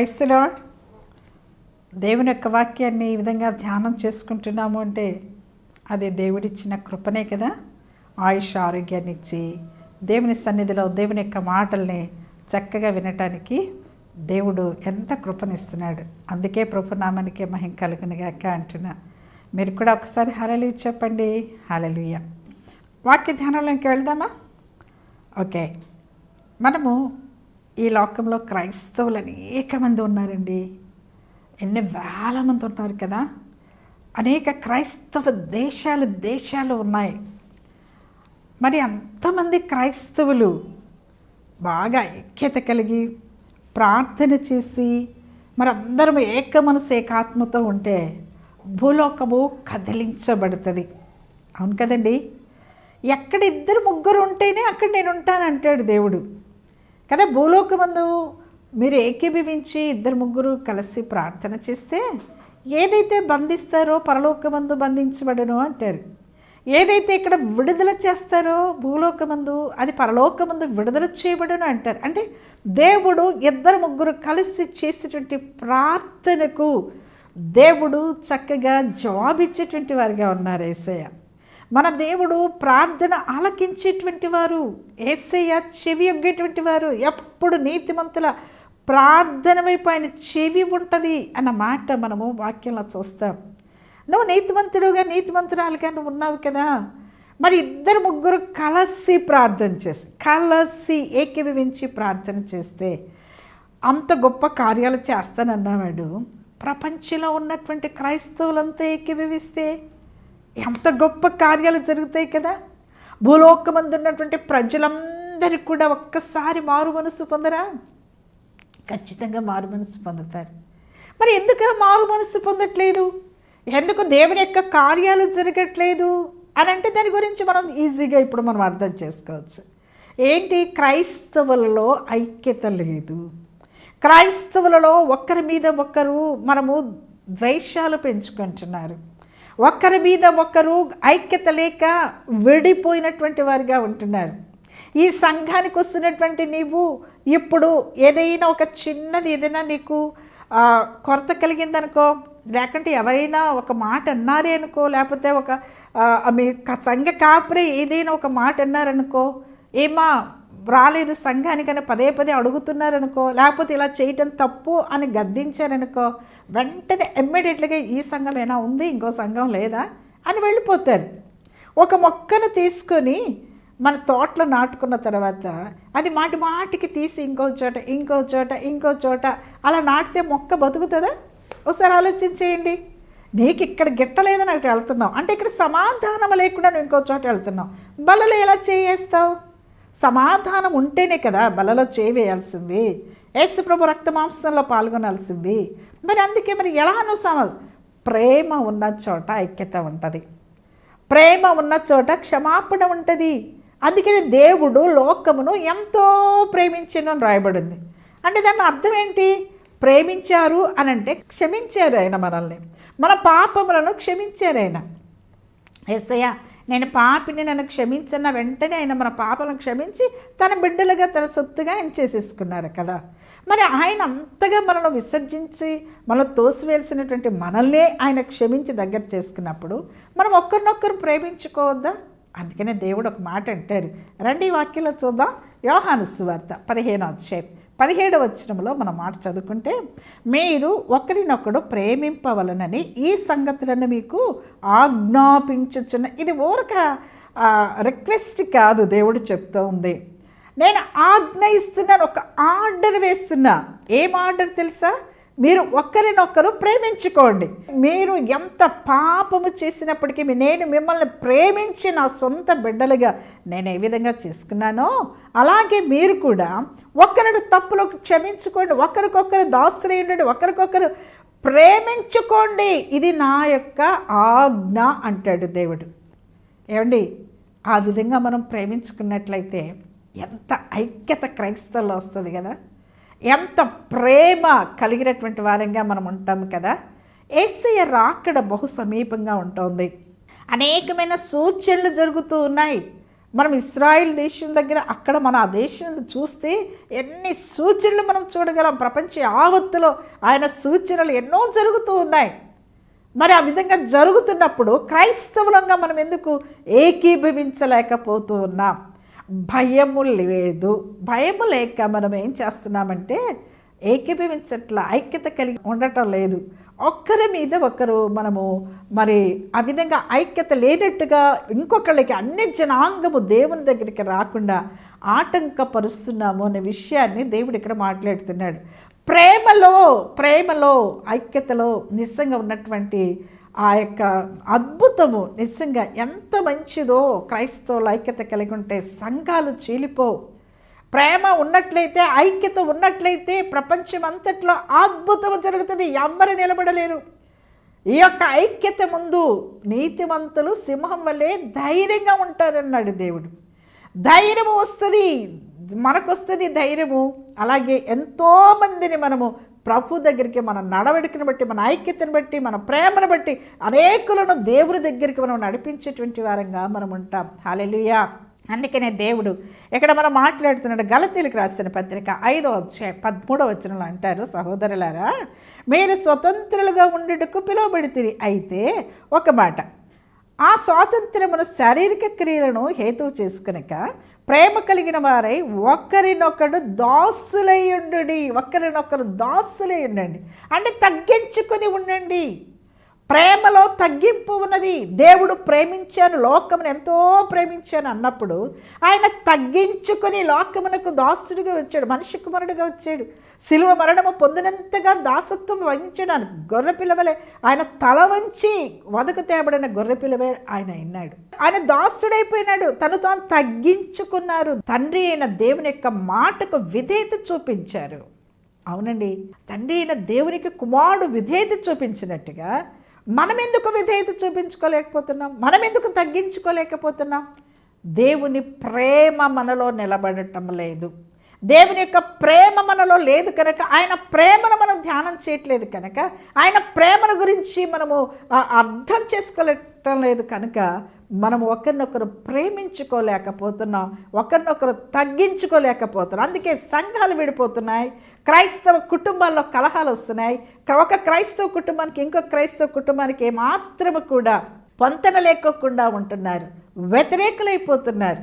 క్రైస్తలో దేవుని యొక్క వాక్యాన్ని ఈ విధంగా ధ్యానం చేసుకుంటున్నాము అంటే అది దేవుడిచ్చిన కృపనే కదా. ఆయుష్ ఆరోగ్యాన్ని ఇచ్చి దేవుని సన్నిధిలో దేవుని యొక్క మాటల్ని చక్కగా వినటానికి దేవుడు ఎంత కృపనిస్తున్నాడు. అందుకే ప్రభునామానికే మహిం కలుగునిగాక అంటున్నా. మీరు కూడా ఒకసారి హలలు చెప్పండి. హలలుయ వాక్య ధ్యానంలోకి వెళ్దామా? ఓకే. మనము ఈ లోకంలో క్రైస్తవులు అనేక మంది ఉన్నారండి? ఎన్ని వేల మంది ఉన్నారు కదా? అనేక క్రైస్తవ దేశాలు దేశాలు ఉన్నాయి. మరి అంతమంది క్రైస్తవులు బాగా ఐక్యత కలిగి ప్రార్థన చేసి మరి అందరం ఏక మనసు ఏకాత్మతో ఉంటే భూలోకము కదిలించబడుతుంది. అవును కదండి? ఎక్కడ ఇద్దరు ముగ్గురు ఉంటేనే అక్కడ నేను ఉంటానంటాడు దేవుడు. కదా భూలోకమందు మీరు ఏకీభవించి ఇద్దరు ముగ్గురు కలిసి ప్రార్థన చేస్తే ఏదైతే బంధిస్తారో పరలోకమందు బంధించబడను అంటారు. ఏదైతే ఇక్కడ విడుదల చేస్తారో భూలోకమందు అది పరలోకమందు విడుదల చేయబడును అంటారు. అంటే దేవుడు ఇద్దరు ముగ్గురు కలిసి చేసేటువంటి ప్రార్థనకు దేవుడు చక్కగా జవాబిచ్చేటువంటి వారిగా ఉన్నారు ఏసయ్య. మన దేవుడు ప్రార్థన ఆలకించేటువంటి వారు ఏసయ్య చెవి ఒగ్గేటువంటి వారు ఎప్పుడు నీతిమంతుల ప్రార్థన వైపు ఆయన చెవి ఉంటుంది అన్న మాట మనము వాక్యంలో చూస్తాం. నువ్వు నీతిమంతుడుగా నీతిమంతురాలుగా నువ్వు ఉన్నావు కదా. మరి ఇద్దరు ముగ్గురు కలసి ప్రార్థన చేస్తే కలసి ఏకీభవించి ప్రార్థన చేస్తే అంత గొప్ప కార్యాలు చేస్తానన్నవాడు. ప్రపంచంలో ఉన్నటువంటి క్రైస్తవులంతా ఏకీభవిస్తే ఎంత గొప్ప కార్యాలు జరుగుతాయి కదా. భూలోకమందు ఉన్నటువంటి ప్రజలందరికీ కూడా ఒక్కసారి మారు మనసు పొందరా? ఖచ్చితంగా మారు మనసు పొందుతారు. మరి ఎందుకలా మారు మనసు పొందట్లేదు? ఎందుకు దేవుని యొక్క కార్యాలు జరగట్లేదు? అని అంటే దాని గురించి మనం ఈజీగా ఇప్పుడు మనం అర్థం చేసుకోవచ్చు. ఏంటి? క్రైస్తవులలో ఐక్యత లేదు. క్రైస్తవులలో ఒకరి మీద ఒకరు మనము ద్వేషాలు పెంచుకుంటున్నారు. ఒకరి మీద ఒకరు ఐక్యత లేక విడిపోయినటువంటి వారిగా ఉంటున్నారు. ఈ సంఘానికి వస్తున్నటువంటి నీవు ఇప్పుడు ఏదైనా ఒక చిన్నది ఏదైనా నీకు కొరత కలిగిందనుకో లేకుంటే ఎవరైనా ఒక మాట అన్నారే అనుకో లేకపోతే ఒక మీ సంఘ కాపురే ఏదైనా ఒక మాట అన్నారనుకో ఏమా రాలేదు సంఘానికని పదే పదే అడుగుతున్నారనుకో లేకపోతే ఇలా చేయటం తప్పు అని గద్దించారనుకో వెంటనే ఇమ్మీడియట్లీగా ఈ సంఘం ఏమైనా ఉంది ఇంకో సంఘం లేదా అని వెళ్ళిపోతారు. ఒక మొక్కను తీసుకొని మన తోటలో నాటుకున్న తర్వాత అది మాటి మాటికి తీసి ఇంకో చోట ఇంకో చోట ఇంకో చోట అలా నాటితే మొక్క బతుకుతుందా? ఒకసారి ఆలోచించేయండి నీకు ఇక్కడ గిట్టలేదని అక్కడ వెళ్తున్నావు. అంటే ఇక్కడ సమాధానం లేకుండా నువ్వు ఇంకో చోట వెళ్తున్నావు. బలలో ఎలా చేయేస్తావు? సమాధానం ఉంటేనే కదా బలలో చేవేయాల్సింది. ఎస్ ప్రభు రక్తమాంసంలో పాల్గొనాల్సింది. మరి అందుకే మరి ఎలా నువ్వు ప్రేమ ఉన్న చోట ఐక్యత ఉంటుంది. ప్రేమ ఉన్న చోట క్షమాపణ ఉంటుంది. అందుకని దేవుడు లోకమును ఎంతో ప్రేమించను అని రాయబడింది. అంటే దాని అర్థం ఏంటి? ప్రేమించారు అని అంటే క్షమించారు ఆయన మనల్ని. మన పాపములను క్షమించారు ఆయన. ఎస్సయ్య నేను పాపిని నన్ను క్షమించిన వెంటనే ఆయన మన పాపలను క్షమించి తన బిడ్డలుగా తన సొత్తుగా ఆయన చేసేసుకున్నారు కదా. మరి ఆయన అంతగా మనల్ని విసర్జించి మనం తోసివేయాల్సినటువంటి మనల్నే ఆయన క్షమించి దగ్గర చేసుకున్నప్పుడు మనం ఒక్కరినొక్కరు ప్రేమించుకోవద్దా? అందుకనే దేవుడు ఒక మాట అంటారు. రండి ఈ వాక్యంలో చూద్దాం. యోహాను సువార్త పదిహేను అధ్యాయం. పదిహేడవ వచనంలో మనం మాట చదువుకుంటే మీరు ఒకరినొకడు ప్రేమింపవలనని ఈ సంగతులను మీకు ఆజ్ఞాపించుచున్న ఇది ఊరక రిక్వెస్ట్ కాదు దేవుడు చెప్తూ ఉంది. నేను ఆజ్ఞ ఇస్తున్నాను ఒక ఆర్డర్ వేస్తున్నా. ఏం ఆర్డర్ తెలుసా? మీరు ఒకరినొకరు ప్రేమించుకోండి. మీరు ఎంత పాపము చేసినప్పటికీ నేను మిమ్మల్ని ప్రేమించి నా సొంత బిడ్డలుగా నేను ఏ విధంగా చేసుకున్నానో అలాగే మీరు కూడా ఒకరిని తప్పులకు క్షమించుకోండి. ఒకరికొకరు దాసులేయండి ఒకరికొకరు ప్రేమించుకోండి. ఇది నా యొక్క ఆజ్ఞ అంటాడు దేవుడు. ఏమండి? ఆ విధంగా మనం ప్రేమించుకున్నట్లయితే ఎంత ఐక్యత క్రైస్తవుల్లో వస్తుంది కదా? ఎంత ప్రేమ కలిగినటువంటి వారంగా మనం ఉంటాము కదా? ఏసయ్య రాకడ బహు సమీపంగా ఉంటుంది. అనేకమైన సూచనలు జరుగుతూ ఉన్నాయి. మనం ఇస్రాయిల్ దేశం దగ్గర అక్కడ మన ఆ దేశం చూస్తే ఎన్ని సూచనలు మనం చూడగలం. ప్రపంచ యావత్తులో ఆయన సూచనలు ఎన్నో జరుగుతూ ఉన్నాయి. మరి ఆ విధంగా జరుగుతున్నప్పుడు క్రైస్తవులంగా మనం ఎందుకు ఏకీభవించలేకపోతూ ఉన్నాం? భయము లేదు. భయము లేక మనం ఏం చేస్తున్నామంటే ఏకీభవించట్ల ఐక్యత కలిగి ఉండటం లేదు. ఒక్కరి మీద ఒకరు మనము మరి ఆ విధంగా ఐక్యత లేనట్టుగా ఇంకొకళ్ళకి అన్ని జనాంగము దేవుని దగ్గరికి రాకుండా ఆటంకపరుస్తున్నాము అనే విషయాన్ని దేవుడు ఇక్కడ మాట్లాడుతున్నాడు. ప్రేమలో ప్రేమలో ఐక్యతలో నిజంగా ఉన్నటువంటి ఆ యొక్క అద్భుతము నిజంగా ఎంత మంచిదో క్రైస్తవులు ఐక్యత కలిగి ఉంటే సంఘాలు చీలిపోవు. ప్రేమ ఉన్నట్లయితే ఐక్యత ఉన్నట్లయితే ప్రపంచం అంతట్లో అద్భుతం జరుగుతుంది. ఎవ్వరు నిలబడలేరు. ఈ యొక్క ఐక్యత ముందు నీతిమంతులు సింహం వల్లే ధైర్యంగా ఉంటారన్నాడు దేవుడు. ధైర్యము వస్తుంది మనకు వస్తుంది ధైర్యము. అలాగే ఎంతోమందిని మనము ప్రభు దగ్గరికి మన నడవడికను బట్టి మన ఐక్యతను బట్టి మన ప్రేమను బట్టి అనేకులను దేవుని దగ్గరికి మనం నడిపించేటువంటి వారంగా మనం ఉంటాం. హాలెలుయా అందుకనే దేవుడు ఇక్కడ మనం మాట్లాడుతున్నాడు గలతీలకు రాసిన పత్రిక ఐదో అధ్యాయం పదమూడవ వచనంలో అంటారు సహోదరులారా మీరు స్వతంత్రులుగా ఉండుటకు పిలువబడితిరి. అయితే ఒక మాట ఆ స్వాతంత్రమును శారీరక క్రియలను హేతువు చేసుకునక ప్రేమ కలిగిన వారై ఒకరినొకడు దాసులై ఉండు ఒకరినొకరు దాసులై ఉండండి. అంటే తగ్గించుకొని ఉండండి. ప్రేమలో తగ్గింపు ఉన్నది. దేవుడు ప్రేమించాను లోకమును ఎంతో ప్రేమించాను అన్నప్పుడు ఆయన తగ్గించుకొని లోకమునకు దాసుడిగా వచ్చాడు మనిషి కుమారుడిగా వచ్చాడు. శిలువ మరణము పొందినంతగా దాసత్వం వహించాడు ఆయన గొర్రె పిల్లవలే ఆయన తల వంచి వదకు తేబడిన గొర్రె పిల్లవే ఆయన అయినాడు. ఆయన దాసుడైపోయినాడు. తను తాను తగ్గించుకున్నారు. తండ్రి అయిన దేవుని యొక్క మాటకు విధేయత చూపించారు. అవునండి. తండ్రి అయిన దేవునికి కుమారుడు విధేయత చూపించినట్టుగా మనం ఎందుకు విధేయత చూపించుకోలేకపోతున్నాం? మనం ఎందుకు తగ్గించుకోలేకపోతున్నాం? దేవుని ప్రేమ మనలో నిలబడటం లేదు. దేవుని యొక్క ప్రేమ మనలో లేదు కనుక ఆయన ప్రేమను మనం ధ్యానం చేయట్లేదు కనుక ఆయన ప్రేమను గురించి మనము అర్థం చేసుకోలే చేసుకోలేటం లేదు కనుక మనం ఒకరినొకరు ప్రేమించుకోలేకపోతున్నాం ఒకరినొకరు తగ్గించుకోలేకపోతున్నాం. అందుకే సంఘాలు విడిపోతున్నాయి క్రైస్తవ కుటుంబాల్లో కలహాలు వస్తున్నాయి. ఒక క్రైస్తవ కుటుంబానికి ఇంకొక క్రైస్తవ కుటుంబానికి ఏమాత్రము కూడా పొంతన లేకోకుండా ఉంటున్నారు వ్యతిరేకులైపోతున్నారు.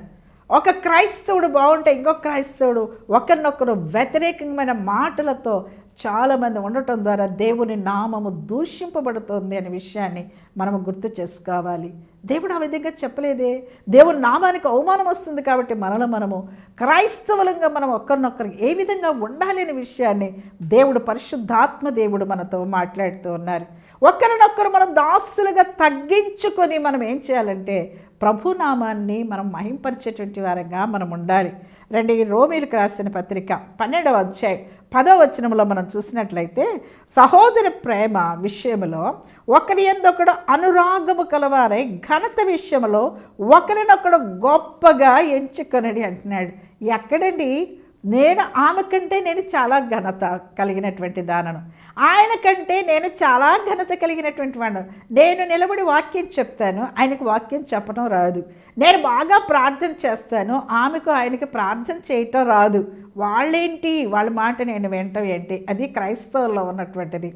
ఒక క్రైస్తవుడు బాగుంటే ఇంకొక క్రైస్తవుడు ఒకరినొకరు వ్యతిరేకమైన మాటలతో చాలామంది ఉండటం ద్వారా దేవుని నామము దూషింపబడుతోంది అనే విషయాన్ని మనము గుర్తు చేసుకోవాలి. దేవుడు ఆ విధంగా చెప్పలేదే. దేవుని నామానికి అవమానం వస్తుంది కాబట్టి మనలో మనము క్రైస్తవులంగా మనం ఒకరినొకరు ఏ విధంగా ఉండాలి అనే విషయాన్ని దేవుడు పరిశుద్ధాత్మ దేవుడు మనతో మాట్లాడుతూ ఉన్నారు. ఒకరినొకరు మనం దాసులుగా తగ్గించుకొని మనం ఏం చేయాలంటే ప్రభునామాన్ని మనం మహింపరిచేటువంటి వారంగా మనం ఉండాలి. రెండు రోమిలకు రాసిన పత్రిక పన్నెండవ అధ్యాయం పదో వచనంలో మనం చూసినట్లయితే సహోదర ప్రేమ విషయంలో ఒకరి ఎందొకడు అనురాగము కలవారై ఘనత విషయంలో ఒకరినొకడు గొప్పగా ఎంచుకొనడి అంటున్నాడు. ఎక్కడండి? నేను ఆమె కంటే నేను చాలా ఘనత కలిగినటువంటి దానను. ఆయన కంటే నేను చాలా ఘనత కలిగినటువంటి వాడు నేను నిలబడి వాక్యం చెప్తాను ఆయనకు వాక్యం చెప్పడం రాదు. నేను బాగా ప్రార్థన చేస్తాను ఆమెకు ఆయనకి ప్రార్థన చేయటం రాదు. వాళ్ళేంటి? వాళ్ళ మాట నేను వినటం ఏంటి? అది క్రైస్తవుల్లో ఉన్నటువంటిది.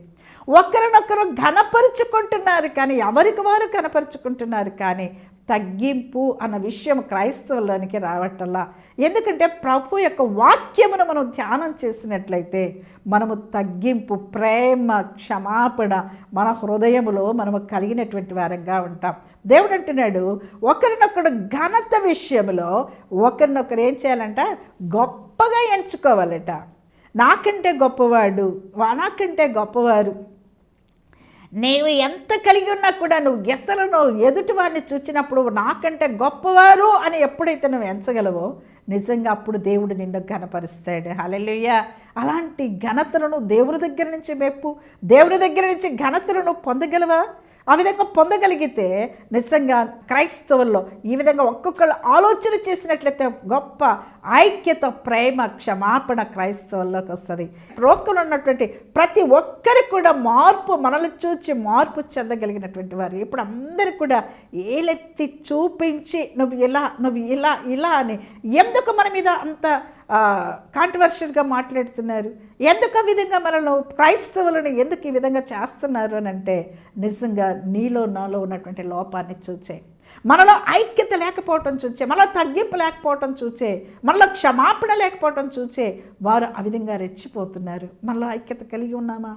ఒకరినొకరు ఘనపరుచుకుంటున్నారు కానీ ఎవరికి వారు కనపరుచుకుంటున్నారు కానీ తగ్గింపు అన్న విషయం క్రైస్తవులోనికి రావటల్లా ఎందుకంటే ప్రభు యొక్క వాక్యమును మనం ధ్యానం చేసినట్లయితే మనము తగ్గింపు ప్రేమ క్షమాపణ మన హృదయములో మనము కలిగినటువంటి వారంగా ఉంటాం. దేవుడు అంటున్నాడు ఒకరినొకడు ఘనత విషయంలో ఒకరినొకరు ఏం చేయాలంట? గొప్పగా ఎంచుకోవాలట. నాకంటే గొప్పవాడు వా- నాకంటే గొప్పవారు. నీవు ఎంత కలిగి ఉన్నా కూడా నువ్వు ఎత్తలను ఎదుటి వారిని చూచినప్పుడు నాకంటే గొప్పవారు అని ఎప్పుడైతే నువ్వు ఎంచగలవో నిజంగా అప్పుడు దేవుడు నిన్ను ఘనపరుస్తాడు. హలెలుయ్య అలాంటి ఘనతలను దేవుని దగ్గర నుంచి మెప్పు దేవుని దగ్గర నుంచి ఘనతలను పొందగలవా? ఆ విధంగా పొందగలిగితే నిజంగా క్రైస్తవుల్లో ఈ విధంగా ఒక్కొక్కళ్ళు ఆలోచన చేసినట్లయితే గొప్ప ఐక్యత ప్రేమ క్షమాపణ క్రైస్తవుల్లోకి వస్తుంది. లోకంలో ఉన్నటువంటి ప్రతి ఒక్కరికి కూడా మార్పు మనల్ని చూచి మార్పు చెందగలిగినటువంటి వారు. ఇప్పుడు అందరు కూడా ఏలెత్తి చూపించి నువ్వు ఇలా నువ్వు ఇలా ఇలా అని ఎందుకు మన మీద అంత కాంట్రవర్షియల్గా మాట్లాడుతున్నారు. ఎందుకు ఆ విధంగా మనల్ని క్రైస్తవులను ఎందుకు ఈ విధంగా చేస్తున్నారు అని అంటే నిజంగా నీలో నాలో ఉన్నటువంటి లోపాన్ని చూచే మనలో ఐక్యత లేకపోవటం చూచే మనలో తగ్గింపు లేకపోవటం చూచే మనలో క్షమాపణ లేకపోవటం చూచే వారు ఆ విధంగా రెచ్చిపోతున్నారు. మనలో ఐక్యత కలిగి ఉన్నామా?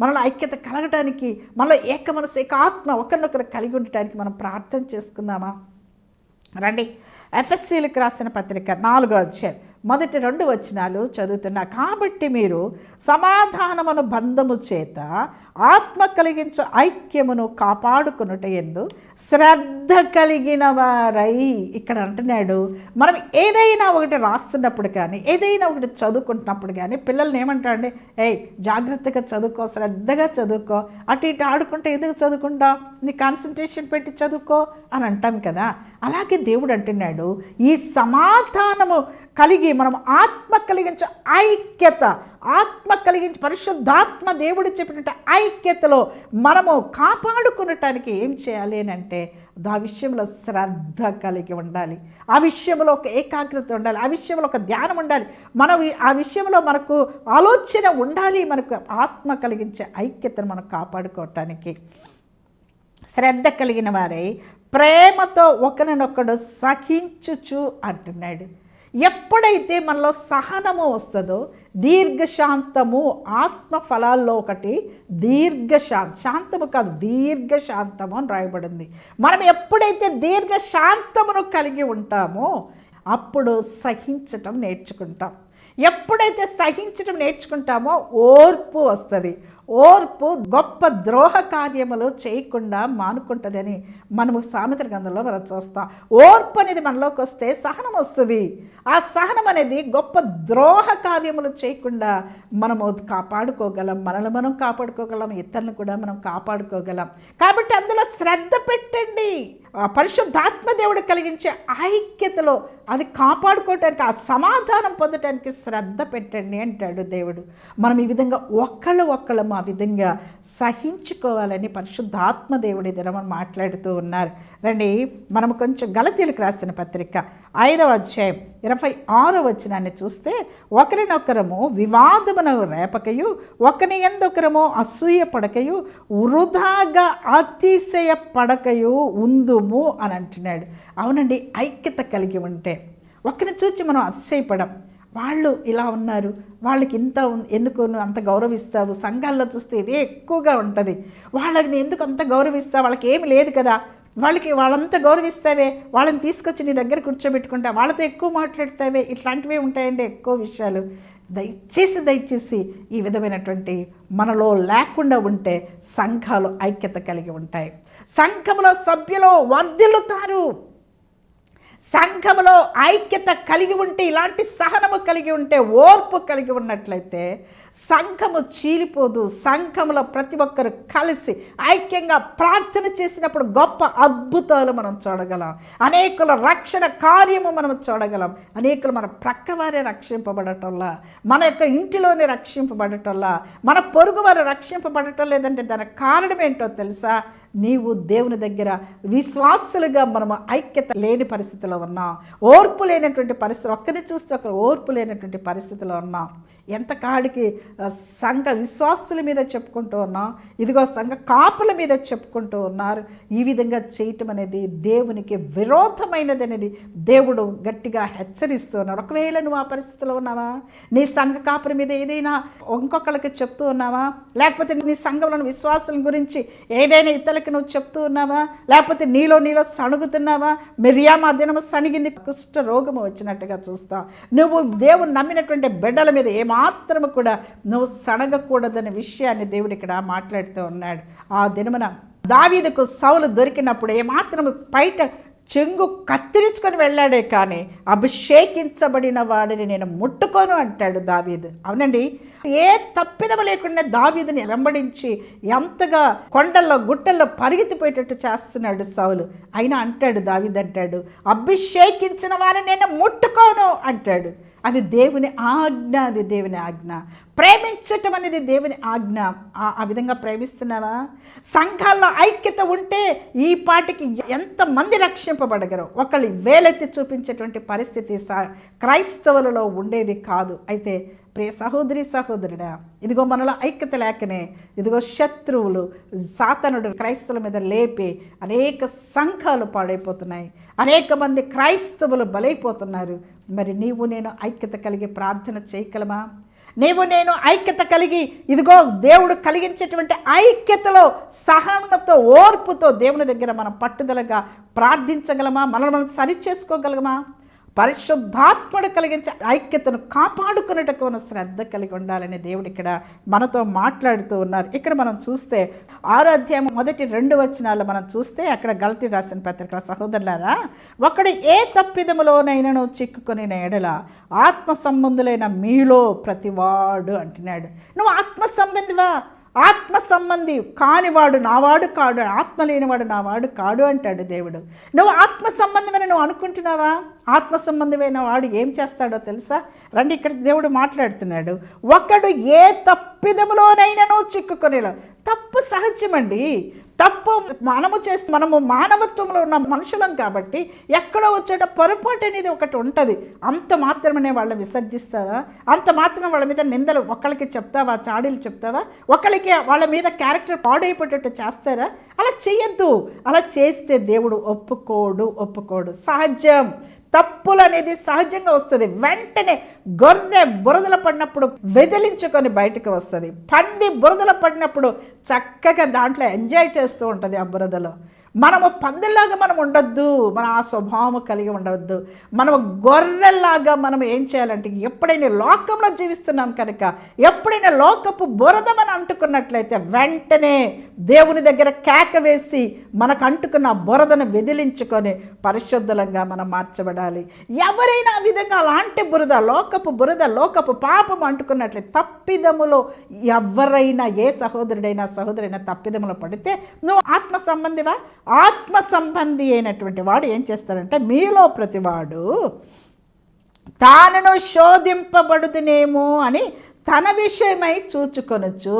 మనలో ఐక్యత కలగటానికి మనలో ఏక మనసు ఏక ఆత్మ ఒకరినొకరు కలిగి ఉండటానికి మనం ప్రార్థన చేసుకుందామా? రండి. ఎఫ్ఎస్సీలకు రాసిన పత్రిక నాలుగో అధ్యాయం. మొదటి రెండు వచనాలు చదువుతున్నా. కాబట్టి మీరు సమాధానమును బంధము చేత ఆత్మ కలిగించు ఐక్యమును కాపాడుకునుట ఎందు శ్రద్ధ కలిగిన వారై. ఇక్కడ అంటున్నాడు మనం ఏదైనా ఒకటి రాస్తున్నప్పుడు కానీ ఏదైనా ఒకటి చదువుకుంటున్నప్పుడు కానీ పిల్లల్ని ఏమంటారండి? ఏయ్ జాగ్రత్తగా చదువుకో శ్రద్ధగా చదువుకో అటు ఇటు ఆడుకుంటే ఎందుకు చదువుకుంటావు? నీ కాన్సన్ట్రేషన్ పెట్టి చదువుకో అని అంటాం కదా. అలాగే దేవుడు అంటున్నాడు ఈ సమాధానము కలిగి మనం ఆత్మ కలిగించే ఐక్యత ఆత్మ కలిగించి పరిశుద్ధాత్మ దేవుడు చెప్పినట్టు ఐక్యతలో మనము కాపాడుకునటానికి ఏం చేయాలి అని అంటే ఆ విషయంలో శ్రద్ధ కలిగి ఉండాలి. ఆ విషయంలో ఒక ఏకాగ్రత ఉండాలి. ఆ విషయంలో ఒక ధ్యానం ఉండాలి. మనం ఆ విషయంలో మనకు ఆలోచన ఉండాలి. మనకు ఆత్మ కలిగించే ఐక్యతను మనం కాపాడుకోవటానికి. శ్రద్ధ కలిగిన వారై ప్రేమతో ఒకరినొకడు సహించుచు అంటున్నాడు. ఎప్పుడైతే మనలో సహనము వస్తుందో దీర్ఘశాంతము ఆత్మ ఫలాల్లో ఒకటి దీర్ఘశాంత శాంతము కాదు దీర్ఘశాంతము అని రాయబడింది. మనం ఎప్పుడైతే దీర్ఘశాంతమును కలిగి ఉంటామో అప్పుడు సహించటం నేర్చుకుంటాం. ఎప్పుడైతే సహించడం నేర్చుకుంటామో ఓర్పు వస్తుంది. ఓర్పు గొప్ప ద్రోహ కార్యములు చేయకుండా మానుకుంటుందని మనము సామెతల గ్రంథంలో మనం చూస్తాం. ఓర్పు అనేది మనలోకి వస్తే సహనం వస్తుంది. ఆ సహనం అనేది గొప్ప ద్రోహ కార్యములు చేయకుండా మనము కాపాడుకోగలం. మనల్ని మనం కాపాడుకోగలం. ఇతరులను కూడా మనం కాపాడుకోగలం. కాబట్టి అందులో శ్రద్ధ పెట్టండి. పరిశుద్ధాత్మ దేవుడు కలిగించే ఐక్యతలో అది కాపాడుకోవటానికి ఆ సమాధానం పొందటానికి శ్రద్ధ పెట్టండి అంటాడు దేవుడు. మనం ఈ విధంగా ఒక్కళ్ళు ఒక్కళ్ళము ఆ విధంగా సహించుకోవాలని పరిశుద్ధాత్మ దేవుడి దినమని మాట్లాడుతూ ఉన్నారు. రండి మనం కొంచెం గలతీలకు రాసిన పత్రిక ఐదవ అధ్యాయం ఇరవై ఆరో వచనాన్ని చూస్తే ఒకరినొకరము వివాదమును రేపకయు ఒకరి ఎందొకరము అసూయ పడకయు వృధాగా అతిశయ పడకయు ఉందుము అని అంటున్నాడు. అవునండి ఐక్యత కలిగి ఉంటే. ఒకరిని చూచి మనం అతిశయపడం. వాళ్ళు ఇలా ఉన్నారు వాళ్ళకి ఇంత ఎందుకు నువ్వు అంత గౌరవిస్తావు? సంఘాల్లో చూస్తే ఇదే ఎక్కువగా ఉంటుంది. వాళ్ళని ఎందుకు అంత గౌరవిస్తావు? వాళ్ళకి ఏమి లేదు కదా. వాళ్ళకి వాళ్ళంతా గౌరవిస్తావే. వాళ్ళని తీసుకొచ్చి నీ దగ్గర కూర్చోబెట్టుకుంటా వాళ్ళతో ఎక్కువ మాట్లాడతావే. ఇట్లాంటివే ఉంటాయండి ఎక్కువ విషయాలు. దయచేసి దయచేసి ఈ విధమైనటువంటి మనలో లేకుండా ఉంటే సంఘాలు ఐక్యత కలిగి ఉంటాయి. సంఘములో సభ్యులు వర్ధిల్లుతారు. సంఘములో ఐక్యత కలిగి ఉంటే ఇలాంటి సహనము కలిగి ఉంటే ఓర్పు కలిగి ఉన్నట్లయితే సంఘము చీలిపోదు సంఘంలో ప్రతి ఒక్కరు కలిసి ఐక్యంగా ప్రార్థన చేసినప్పుడు గొప్ప అద్భుతాలు మనం చూడగలం. అనేకుల రక్షణ కార్యము మనం చూడగలం. అనేకులు మన ప్రక్కవారే రక్షింపబడటంలా మన యొక్క ఇంటిలోనే రక్షింపబడటంలా మన పొరుగు వారు రక్షింపబడటం లేదంటే దానికి కారణం ఏంటో తెలుసా? నీవు దేవుని దగ్గర విశ్వాసులుగా మనము ఐక్యత లేని పరిస్థితిలో ఉన్నాం. ఓర్పు లేనటువంటి పరిస్థితి ఒక్కరిని చూస్తే ఒకరు ఓర్పు లేనటువంటి పరిస్థితిలో ఉన్నాం. ఎంత కాడికి సంఘ విశ్వాసుల మీద చెప్పుకుంటూ ఉన్నాం ఇదిగో సంఘ కాపుల మీద చెప్పుకుంటూ ఉన్నారు. ఈ విధంగా చేయటం అనేది దేవునికి విరోధమైనది అనేది దేవుడు గట్టిగా హెచ్చరిస్తున్నారు ఒకవేళ నువ్వు ఆ పరిస్థితిలో ఉన్నావా? నీ సంఘ కాపుల మీద ఏదైనా ఇంకొకళ్ళకి చెప్తూ ఉన్నావా? లేకపోతే నీ సంఘంలో విశ్వాసుల గురించి ఏదైనా ఇతరులకి నువ్వు చెప్తూ ఉన్నావా? లేకపోతే నీలో నీలో సణుగుతున్నావా? మిరియామ దినము సణిగింది. కుష్ఠ రోగము వచ్చినట్టుగా చూస్తావు నువ్వు దేవుని నమ్మినటువంటి బిడ్డల మీద ఏమాత్రము కూడా నువ్వు సడగకూడదనే విషయాన్ని దేవుడు ఇక్కడ మాట్లాడుతూ ఉన్నాడు. ఆ దినమున దావీదుకు సౌలు దొరికినప్పుడు ఏమాత్రం బయట చెంగు కత్తిరించుకొని వెళ్ళాడే కానీ అభిషేకించబడిన వాడిని నేను ముట్టుకోను అంటాడు దావీదు. అవునండి? ఏ తప్పిదమ లేకుండా దావీదుని వెంబడించి ఎంతగా కొండల్లో గుట్టల్లో పరిగెత్తిపోయేటట్టు చేస్తున్నాడు సౌలు. అయినా అంటాడు దావీదు అంటాడు అభిషేకించిన వారిని నేను ముట్టుకోను అంటాడు. అది దేవుని ఆజ్ఞ అది దేవుని ఆజ్ఞ. ప్రేమించటం అనేది దేవుని ఆజ్ఞ. ఆ- విధంగా ప్రేమిస్తున్నావా? సంఘాల్లో ఐక్యత ఉంటే ఈ పాటికి ఎంతమంది రక్షింపబడగరు. ఒకళ్ళు వేలెత్తి చూపించేటువంటి పరిస్థితి స- క్రైస్తవులలో ఉండేది కాదు. అయితే ప్రియ సహోదరి సహోదరుడా ఇదిగో మనలో ఐక్యత లేకనే ఇదిగో శత్రువులు సాతనుడు క్రైస్తవుల మీద లేపి అనేక సంఘాలు పాడైపోతున్నాయి. అనేక మంది క్రైస్తవులు బలైపోతున్నారు. మరి నీవు నేను ఐక్యత కలిగి ప్రార్థన చేయగలమా? నీవు నేను ఐక్యత కలిగి ఇదిగో దేవుడు కలిగించేటువంటి ఐక్యతలో సహనంతో ఓర్పుతో దేవుని దగ్గర మనం పట్టుదలగా ప్రార్థించగలమా? మనల్ని మనం సరి చేసుకోగలమా పరిశుద్ధాత్ముడు కలిగించే ఐక్యతను కాపాడుకునేటకు ఉన్న శ్రద్ధ కలిగి ఉండాలని దేవుడు ఇక్కడ మనతో మాట్లాడుతూ ఉన్నారు. ఇక్కడ మనం చూస్తే ఆరో అధ్యాయం మొదటి రెండు వచనాలు మనం చూస్తే అక్కడ గల్తీ రాసిన పత్రిక సహోదరులారా ఒకడు ఏ తప్పిదములోనైనాను చిక్కుకొని ఎడల ఆత్మ సంబంధులైన మీలో ప్రతివాడు అంటున్నాడు. నువ్వు ఆత్మ సంబంధివా? ఆత్మ సంబంధి కానివాడు నావాడు కాడు ఆత్మ లేనివాడు నావాడు కాడు అంటాడు దేవుడు. నువ్వు ఆత్మ సంబంధమైన నువ్వు అనుకుంటున్నావా? ఆత్మ సంబంధమైన వాడు ఏం చేస్తాడో తెలుసా? రండి ఇక్కడ దేవుడు మాట్లాడుతున్నాడు. ఒకడు ఏ తప్పిదములోనైనానో చిక్కుకొనేలా తప్పు సహజమండి. తప్పు మనము చేస్తే మనము మానవత్వంలో ఉన్న మనుషులం కాబట్టి ఎక్కడో వచ్చేట పొరపాటు అనేది ఒకటి ఉంటుంది. అంత మాత్రమే వాళ్ళని విసర్జిస్తావా? అంత మాత్రం వాళ్ళ మీద నిందలు ఒకళ్ళకి చెప్తావా? చాడీలు చెప్తావా? ఒకళ్ళకి వాళ్ళ మీద క్యారెక్టర్ పాడైపోయేటట్టు చేస్తారా? అలా చేయొద్దు అలా చేస్తే దేవుడు ఒప్పుకోడు ఒప్పుకోడు. సహజం. తప్పులు అనేది సహజంగా వస్తుంది. వెంటనే గొర్రె బురదల పడినప్పుడు వెదిలించుకొని బయటకు వస్తుంది. పంది బురదల పడినప్పుడు చక్కగా దాంట్లో ఎంజాయ్ చేస్తూ ఉంటుంది ఆ బురదలో. మనము పందిలాగా మనం ఉండొద్దు. మన ఆ స్వభావం కలిగి ఉండవద్దు. మనము గొర్రెల్లాగా మనం ఏం చేయాలంటే ఎప్పుడైనా లోకంలో జీవిస్తున్నాం కనుక ఎప్పుడైనా లోకపు బురద మనం అంటుకున్నట్లయితే వెంటనే దేవుని దగ్గర కేక వేసి మనకు అంటుకున్న బురదను వెదిలించుకొని పరిశుద్ధంగా మనం మార్చబడాలి. ఎవరైనా ఆ విధంగా అలాంటి బురద లోకపు బురద లోకపు పాపం అంటుకున్నట్లయితే తప్పిదములో ఎవరైనా ఏ సహోదరుడైనా సహోదరైనా తప్పిదములో పడితే నువ్వు ఆత్మ సంబంధివా? ఆత్మ సంబంధి అయినటువంటి వాడు ఏం చేస్తాడంటే మీలో ప్రతివాడు తానును శోధింపబడుతునేమో అని తన విషయమై చూచుకొనొచ్చు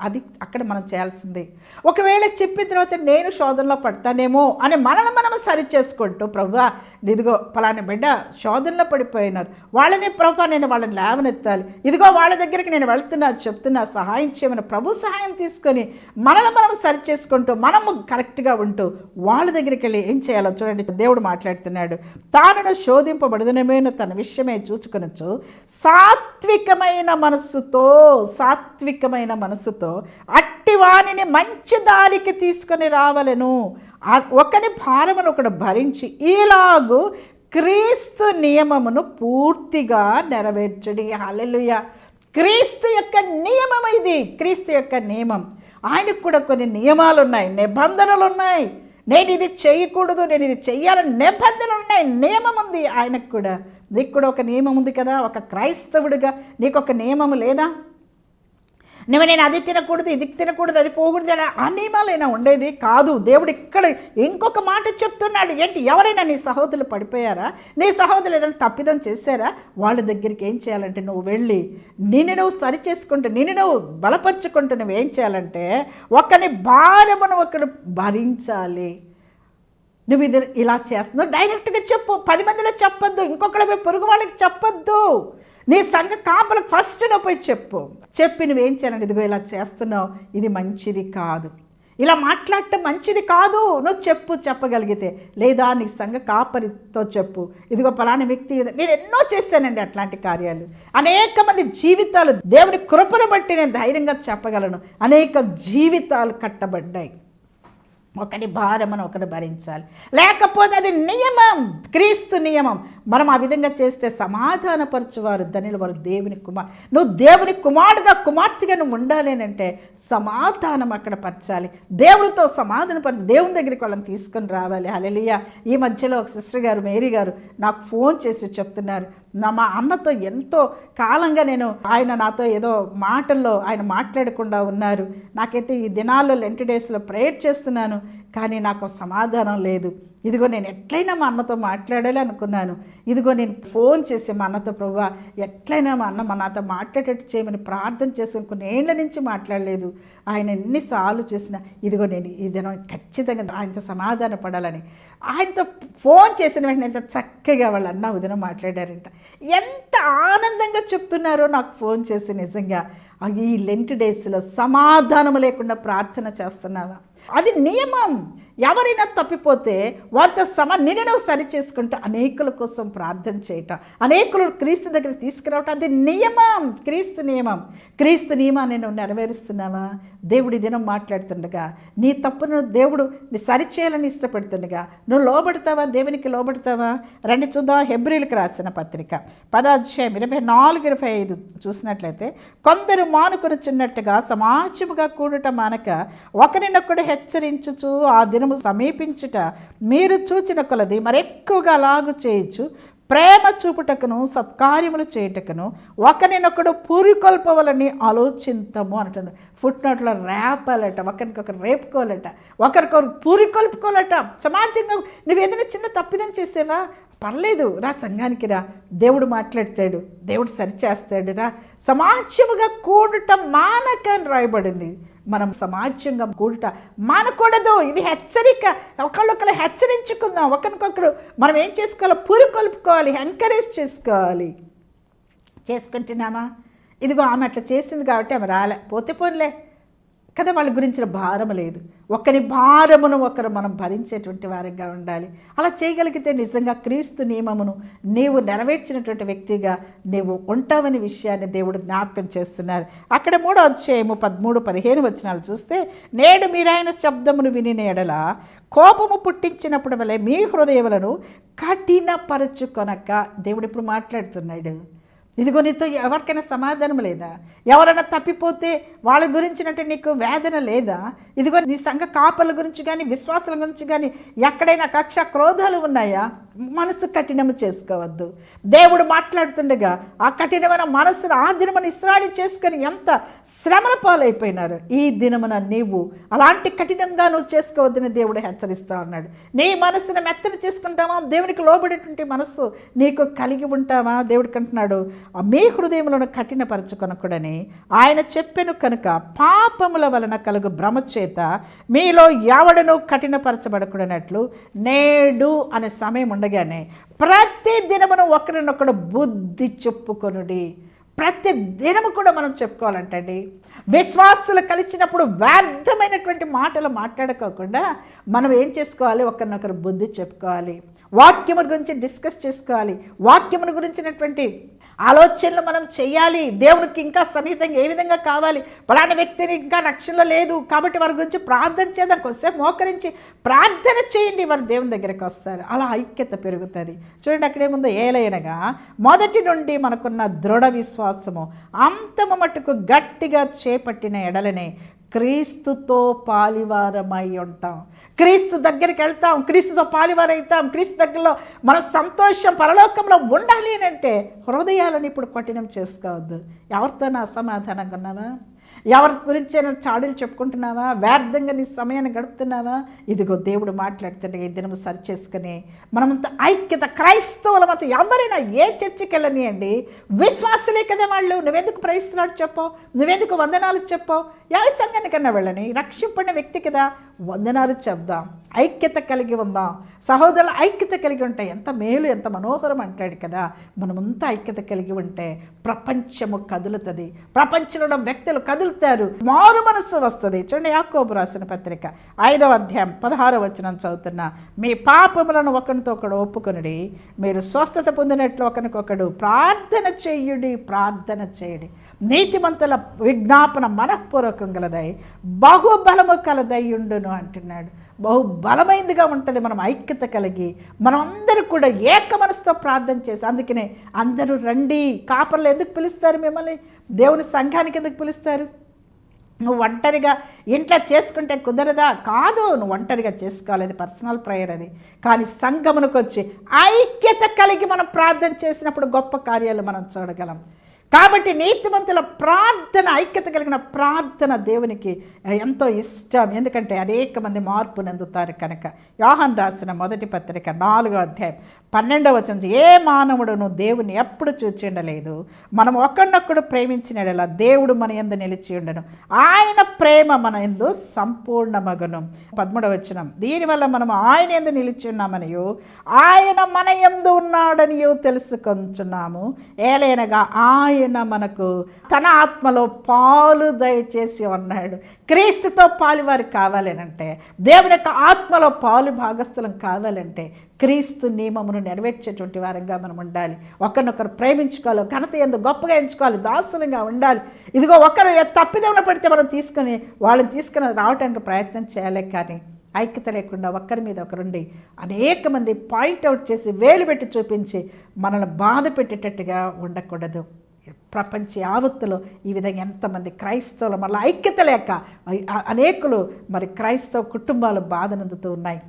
అది అక్కడ మనం చేయాల్సింది. ఒకవేళ చెప్పిన తర్వాత నేను శోధనలో పడతానేమో అని మనల్ని మనం సరి చేసుకుంటూ ప్రభువా ఇదిగో ఫలాని బిడ్డ శోధనలో పడిపోయినారు. వాళ్ళని ప్రభా నేను వాళ్ళని లేవనెత్తాలి. ఇదిగో వాళ్ళ దగ్గరికి నేను వెళ్తున్నా చెప్తున్నా సహాయం చేయమని ప్రభు సహాయం తీసుకొని మనల్ని మనం సరి చేసుకుంటూ మనము కరెక్ట్గా ఉంటూ వాళ్ళ దగ్గరికి వెళ్ళి ఏం చేయాలో చూడండి. దేవుడు మాట్లాడుతున్నాడు. తానును శోధింపబడుదనమేను తన విషయమే చూచుకొనొచ్చు. సాత్వికమైన మనస్సుతో సాత్వికమైన మనస్సుతో అట్టి వానిని మంచి దారికి తీసుకొని రావలెను. ఆ- ఒకని భారమును ఒకడు భరించి ఈలాగు క్రీస్తు నియమమును పూర్తిగా నెరవేర్చడి. అలెలుయ క్రీస్తు యొక్క నియమం ఇది. క్రీస్తు యొక్క నియమం. ఆయనకు కూడా కొన్ని నియమాలు ఉన్నాయి నిబంధనలు ఉన్నాయి నేను ఇది చేయకూడదు నేను ఇది చెయ్యాలని నిబంధనలు ఉన్నాయి నియమం ఉంది. ఆయనకు కూడా. నీకు కూడా ఒక నియమం ఉంది కదా? ఒక క్రైస్తవుడిగా నీకు ఒక నియమం లేదా? నేను అది తినకూడదు ఇది తినకూడదు అది పోకూడదు అని ఆ నియమాలైనా ఉండేది కాదు. దేవుడు ఇక్కడ ఇంకొక మాట చెప్తున్నాడు. ఏంటి? ఎవరైనా నీ సహోదరులు పడిపోయారా? నీ సహోదరులు ఏదైనా తప్పిదం చేశారా? వాళ్ళ దగ్గరికి ఏం చేయాలంటే నువ్వు వెళ్ళి నిన్ను నువ్వు సరి చేసుకుంటూ నిన్ను నువ్వు బలపరుచుకుంటూ నువ్వు ఏం చేయాలంటే ఒకని భారమును ఒకరు భరించాలి. నువ్వు ఇది ఇలా చేస్తున్నావు. డైరెక్ట్గా చెప్పు. పది మందిలో చెప్పొద్దు. ఇంకొకళ్ళ పొరుగు వాళ్ళకి చెప్పొద్దు. నీ సంఘ కాపలకు ఫస్ట్ నువ్వు పోయి చెప్పు. చెప్పి నువ్వేం చేయాలంటే ఇదిగో ఇలా చేస్తున్నావు. ఇది మంచిది కాదు. ఇలా మాట్లాడటం మంచిది కాదు. నువ్వు చెప్పు చెప్పగలిగితే. లేదా నీ సంఘ కాపరితో చెప్పు. ఇదిగో పలాని వ్యక్తి నేను ఎన్నో చేశానండి అట్లాంటి కార్యాలు. అనేక మంది జీవితాలు దేవుని కృపను బట్టి నేను ధైర్యంగా చెప్పగలను. అనేక జీవితాలు కట్టబడ్డాయి. ఒకరి భారమని ఒకరు భరించాలి. లేకపోతే అది నియమం. క్రీస్తు నియమం. మనం ఆ విధంగా చేస్తే సమాధానపరచువారు ధనులు వారు దేవుని కుమార్ నువ్వు దేవుని కుమారుడుగా కుమార్తెగా నువ్వు ఉండాలి అని అంటే సమాధానం అక్కడ పరచాలి. దేవుడితో సమాధానపరచి దేవుని దగ్గరికి వాళ్ళని తీసుకొని రావాలి. హలెలియ ఈ మధ్యలో ఒక సిస్టర్ గారు మేరీ గారు నాకు ఫోన్ చేసి చెప్తున్నారు. నా మా అన్నతో ఎంతో కాలంగా నేను ఆయన నాతో ఏదో మాటల్లో ఆయన మాట్లాడకుండా ఉన్నారు. నాకైతే ఈ దినాల్లో లెంటి డేస్లో ప్రేయర్ చేస్తున్నాను కానీ నాకు సమాధానం లేదు. ఇదిగో నేను ఎట్లయినా మా అన్నతో మాట్లాడాలి అనుకున్నాను. ఇదిగో నేను ఫోన్ చేసి మా అన్నతో ప్రభు ఎట్లయినా మా అన్న మా నాతో మాట్లాడేటట్టు చేయమని ప్రార్థన చేసుకుని కొన్ని ఏళ్ళ నుంచి మాట్లాడలేదు. ఆయన ఎన్నిసార్లు చేసినా ఇదిగో నేను ఈ ఖచ్చితంగా ఆయనతో సమాధాన పడాలని. ఆయనతో ఫోన్ చేసిన వెంటనే ఎంత చక్కగా వాళ్ళ అన్న ఉదయం మాట్లాడారంట. ఎంత ఆనందంగా చెప్తున్నారో నాకు ఫోన్ చేసి నిజంగా. ఈ లెంట్ డేస్లో సమాధానం లేకుండా ప్రార్థన చేస్తున్నావా? అది నియమం. ఎవరైనా తప్పిపోతే వారితో సమ నిన్ను సరి చేసుకుంటూ అనేకుల కోసం ప్రార్థన చేయటం. అనేకులు క్రీస్తు దగ్గర తీసుకురావటం అది నియమం క్రీస్తు నియమం. క్రీస్తు నియమాన్ని నువ్వు నెరవేరుస్తున్నావా? దేవుడి దినం మాట్లాడుతుండగా నీ తప్పును దేవుడు నీ సరిచేయాలని ఇష్టపడుతుండగా నువ్వు లోబడతావా? దేవునికి లోబడతావా? రండి చూద్దాం. హెబ్రిల్కి రాసిన పత్రిక. పదాధ్యాయం ఇరవై నాలుగు ఇరవై ఐదు చూసినట్లయితే కొందరు మానుకొనుచున్నట్టుగా సమాజముగా కూడటం మానక ఒకరినొకడు హెచ్చరించుచు ఆ దినము సమీపించుట మీరు చూచిన కొలది మరెక్కువగా లాగు చేయొచ్చు ప్రేమ చూపుటకును సత్కార్యములు చేయుటకును ఒకరినొకడు పూరికొల్పవలని ఆలోచింతము అంటాడు ఫుట్ నోట్లో రేపాలట ఒకరికొకరు రేపుకోవాలట ఒకరికొకరు పూరికొల్పుకోవాలట సమాజంగా నువ్వు ఏదైనా చిన్న తప్పిదం చేసేవా? పర్లేదు రా సంఘానికి రా. దేవుడు మాట్లాడతాడు దేవుడు సరిచేస్తాడు రా. సమాజముగా కూడటం మానక అని రాయబడింది. మనం సమాజంగా కూడుట మానకూడదు. ఇది హెచ్చరిక. ఒకళ్ళొకరు హెచ్చరించుకుందాం. ఒకరికొకరు మనం ఏం చేసుకోవాలి? పురుకొల్పుకోవాలి ఎంకరేజ్ చేసుకోవాలి. చేసుకుంటున్నామా? ఇదిగో ఆమె అట్లా చేసింది కాబట్టి ఆమె రాలే. పోతే పోన్లే. కదా వాళ్ళ గురించిన భారం లేదు. ఒకరి భారమును ఒకరు మనం భరించేటువంటి వారంగా ఉండాలి. అలా చేయగలిగితే నిజంగా క్రీస్తు నియమమును నీవు నెరవేర్చినటువంటి వ్యక్తిగా నీవు ఉంటావని విషయాన్ని దేవుడు జ్ఞాపకం చేస్తున్నారు. అక్కడ మూడో అధ్యాయము పదమూడు పదిహేను వచనాలు చూస్తే నేడు మీరాయన శబ్దమును విని ఎడల కోపము పుట్టించినప్పుడు వలె మీ హృదయములను కఠినపరచుకొనక దేవుడు ఇప్పుడు మాట్లాడుతున్నాడు. ఇదిగో నీతో ఎవరికైనా సమాధానం లేదా? ఎవరైనా తప్పిపోతే వాళ్ళ గురించినట్టు నీకు వేదన లేదా? ఇదిగో నీ సంఘ కాపల గురించి కానీ విశ్వాసాల గురించి కానీ ఎక్కడైనా కక్ష క్రోధాలు ఉన్నాయా? మనసు కఠినము చేసుకోవద్దు. దేవుడు మాట్లాడుతుండగా ఆ కఠినమైన మనస్సును ఆ దినమున ఇస్రాడి చేసుకొని ఎంత శ్రమల పాలైపోయినారు? ఈ దినమున నీవు అలాంటి కఠినంగా నువ్వు చేసుకోవద్దని దేవుడు హెచ్చరిస్తా ఉన్నాడు. నీ మనసును మెత్తని చేసుకుంటావా దేవునికి లోబడేటువంటి మనస్సు నీకు కలిగి ఉంటావా దేవుడికి అంటున్నాడు మీ హృదయములను కఠినపరచుకొనకూడని ఆయన చెప్పెను కనుక పాపముల వలన కలుగు భ్రమ చేత మీలో ఎవడను కఠినపరచబడకూడనట్లు నేడు అనే సమయం ఉండగానే ప్రతి దినమును ఒకరినొకడు బుద్ధి చెప్పుకొనుడి. ప్రతి దినము కూడా మనం చెప్పుకోవాలంటండి. విశ్వాసులు కలిసినప్పుడు వ్యర్థమైనటువంటి మాటలు మాట్లాడుకోకుండా మనం ఏం చేసుకోవాలి? ఒకరినొకరు బుద్ధి చెప్పుకోవాలి. వాక్యము గురించి డిస్కస్ చేసుకోవాలి. వాక్యమును గురించినటువంటి ఆలోచనలు మనం చేయాలి. దేవునికి ఇంకా సన్నిహితంగా ఏ విధంగా కావాలి? ఫలానా వ్యక్తిని ఇంకా రక్షణలో లేదు కాబట్టి వారి గురించి ప్రార్థన చేద్దాం. కొద్దిసేపు మోకరించి ప్రార్థన చేయండి. వారు దేవుని దగ్గరికి వస్తారు. అలా ఐక్యత పెరుగుతుంది. చూడండి అక్కడేముందో ఏలైనగా మొదటి నుండి మనకున్న దృఢ విశ్వాసము అంతమ మటుకు గట్టిగా చేపట్టిన ఎడలనే క్రీస్తుతో పాలివారమై ఉంటాం క్రీస్తు దగ్గరికి వెళ్తాం క్రీస్తుతో పాలివారవుతాం క్రీస్తు దగ్గరలో మన సంతోషం పరలోకంలో ఉండాలి అని అంటే హృదయాలను ఇప్పుడు కఠినం చేసుకోవద్దు. ఎవరితో నా అసమాధానంగా ఉన్నావా? ఎవరి గురించి చాడులు చెప్పుకుంటున్నావా? వ్యర్థంగా నీ సమయాన్ని గడుపుతున్నావా? ఇదిగో దేవుడు మాట్లాడుతుంటే ఈ దినము సరి చేసుకుని మనమంతా ఐక్యత క్రైస్తవుల మత ఎవరైనా ఏ చర్చికి వెళ్ళనియండి? విశ్వాసులే కదా వాళ్ళు. నువ్వెందుకు ప్రయత్నాడు చెప్పావు నువ్వెందుకు వందనాలు చెప్పావు ఎవరి సంఘానికన్నా వెళ్ళని? రక్షింపడిన వ్యక్తి కదా. వందనాలు చెప్దాం. ఐక్యత కలిగి ఉందాం. సహోదరుల ఐక్యత కలిగి ఉంటే ఎంత మేలు ఎంత మనోహరం అంటాడు కదా. మనమంతా ఐక్యత కలిగి ఉంటే ప్రపంచము కదులుతుంది. ప్రపంచంలో ఉన్న వ్యక్తులు కదులుతారు. మారు మనస్సు వస్తుంది. చూడండి యాకోబు రాసిన పత్రిక. ఐదవ అధ్యాయం పదహారవ వచనం చదువుతున్నా. మీ పాపములను ఒకరితో ఒకడు ఒప్పుకొనుడి. మీరు స్వస్థత పొందినట్లు ఒకరికొకడు ప్రార్థన చేయుడి ప్రార్థన చేయుడి. నీతిమంతుల విజ్ఞాపన మనఃపూర్వకం గలదై బహుబలము కలదై ఉండును అంటున్నాడు. బహు బలమైనదిగా ఉంటుంది మనం ఐక్యత కలిగి మనం అందరూ కూడా ఏక మనసుతో ప్రార్థన చేసి అందుకనే అందరూ రండి. కాపర్లు ఎందుకు పిలుస్తారు మిమ్మల్ని? దేవుని సంఘానికి ఎందుకు పిలుస్తారు? నువ్వు ఒంటరిగా ఇంట్లో చేసుకుంటే కుదరదా? కాదు నువ్వు ఒంటరిగా చేసుకోవాలి. అది పర్సనల్ ప్రేయర్ అది. కానీ సంఘమునకు వచ్చి ఐక్యత కలిగి మనం ప్రార్థన చేసినప్పుడు గొప్ప కార్యాలు మనం చూడగలం. కాబట్టి నీతిమంతుల ప్రార్థన ఐక్యత కలిగిన ప్రార్థన దేవునికి ఎంతో ఇష్టం. ఎందుకంటే అనేక మంది మార్పు నందుతారు కనుక. యోహన్ రాసిన మొదటి పత్రిక నాలుగో అధ్యాయం పన్నెండవ వచనం ఏ మానవుడును దేవుని ఎప్పుడు చూచిండలేదు? మనం ఒకరినొక్కడు ప్రేమించిన దేవుడు మన ఎందు నిలిచి ఉండను. ఆయన ప్రేమ మన ఎందు సంపూర్ణమగును. పదమూడవ వచనం దీనివల్ల మనం ఆయన ఎందు నిలిచి ఉన్నామనియు ఆయన మన ఎందు ఉన్నాడనియో తెలుసుకొంచున్నాము. ఏలైనగా ఆయన మనకు తన ఆత్మలో పాలు దయచేసి ఉన్నాడు. క్రీస్తుతో పాలు వారు కావాలనంటే దేవుని యొక్క ఆత్మలో పాలు భాగస్థలం కావాలంటే క్రీస్తు నియమమును నెరవేర్చేటువంటి వారంగా మనం ఉండాలి. ఒకరినొకరు ప్రేమించుకోవాలి ఘనత ఎందుకు గొప్పగా ఎంచుకోవాలి దాసులంగా ఉండాలి. ఇదిగో ఒకరు తప్పిదమున పడితే మనం తీసుకొని వాళ్ళని తీసుకుని రావడానికి ప్రయత్నం చేయాలి కానీ ఐక్యత లేకుండా ఒక్కరి మీద ఒకరుండి అనేక మంది పాయింట్అవుట్ చేసి వేలు పెట్టి చూపించి మనల్ని బాధ పెట్టేటట్టుగా ఉండకూడదు. ప్రపంచ యావత్తులో ఈ విధంగా ఎంతమంది క్రైస్తవులు మళ్ళీ ఐక్యత లేక అనేకులు మరి క్రైస్తవ కుటుంబాలు బాధనందుతూ ఉన్నాయి.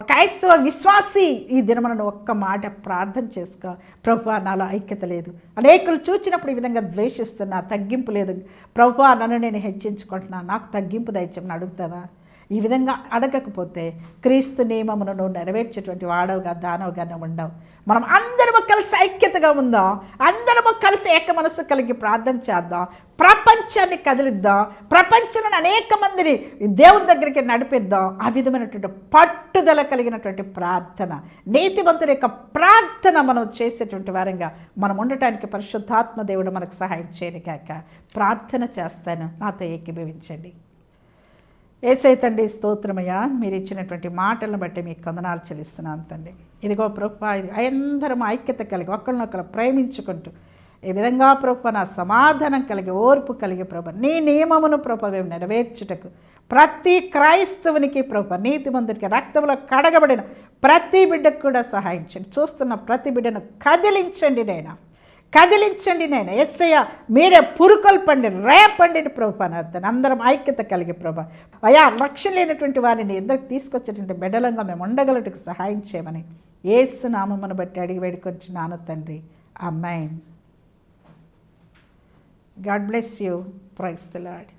క్రైస్తవ విశ్వాసి ఈ దినమనను ఒక్క మాట ప్రార్థన చేసుకో. ప్రభు నాలో ఐక్యత లేదు. అనేకులు చూచినప్పుడు ఈ విధంగా ద్వేషిస్తున్నా తగ్గింపు లేదు. ప్రభు నన్ను నేను హెచ్చించుకుంటున్నా నాకు తగ్గింపు దయచమని అడుగుతావా? ఈ విధంగా అడగకపోతే క్రీస్తు నియమమును నువ్వు నెరవేర్చేటువంటి వాడవుగా దానవుగానే ఉండవు. మనం అందరం కలిసి ఐక్యతగా ఉందాం. అందరము కలిసి ఏక మనస్సు కలిగి ప్రార్థన చేద్దాం. ప్రపంచాన్ని కదిలిద్దాం. ప్రపంచంలో అనేక మందిని దేవుని దగ్గరికి నడిపిద్దాం. ఆ విధమైనటువంటి పట్టుదల కలిగినటువంటి ప్రార్థన నీతివంతుని యొక్క ప్రార్థన మనం చేసేటువంటి వారంగా మనం ఉండటానికి పరిశుద్ధాత్మ దేవుడు మనకు సహాయం చేయని కాక ప్రార్థన చేస్తాను. నాతో ఏకీభవించండి. ఏసై తండ్రి స్తోత్రమయ్యా. మీరు ఇచ్చినటువంటి మాటలను బట్టి మీకు కందనాలు చెల్లిస్తున్నాను తండ్రి. ఇదిగో ప్రభు అందరం ఐక్యత కలిగి ఒకరినొకరు ప్రేమించుకుంటూ ఈ విధంగా ప్రభు నా సమాధానం కలిగి ఓర్పు కలిగి ప్రభు నీ నియమమును ప్రభు మేము నెరవేర్చుటకు ప్రతి క్రైస్తవునికి ప్రభు నీతిమంతుడికి రక్తంలో కడగబడిన ప్రతి బిడ్డకు కూడా సహాయించండి. చూస్తున్న ప్రతి బిడ్డను కదిలించండి నైనా కదిలించండి నేను. ఎస్సయ్య మీరే పురుకొల్పండి రేపండి ప్రభు అని అర్థం అందరం ఐక్యత కలిగి ప్రభు. అయా రక్షణ లేనటువంటి వారిని ఇద్దరికి తీసుకొచ్చేటువంటి బెడలంగా మేము ఉండగలటకు సహాయం చేయమని ఏసు నామమ్మను బట్టి అడిగి వేడుకొచ్చి నాన్న తండ్రి. అమ్మాయి God bless you. Praise the lord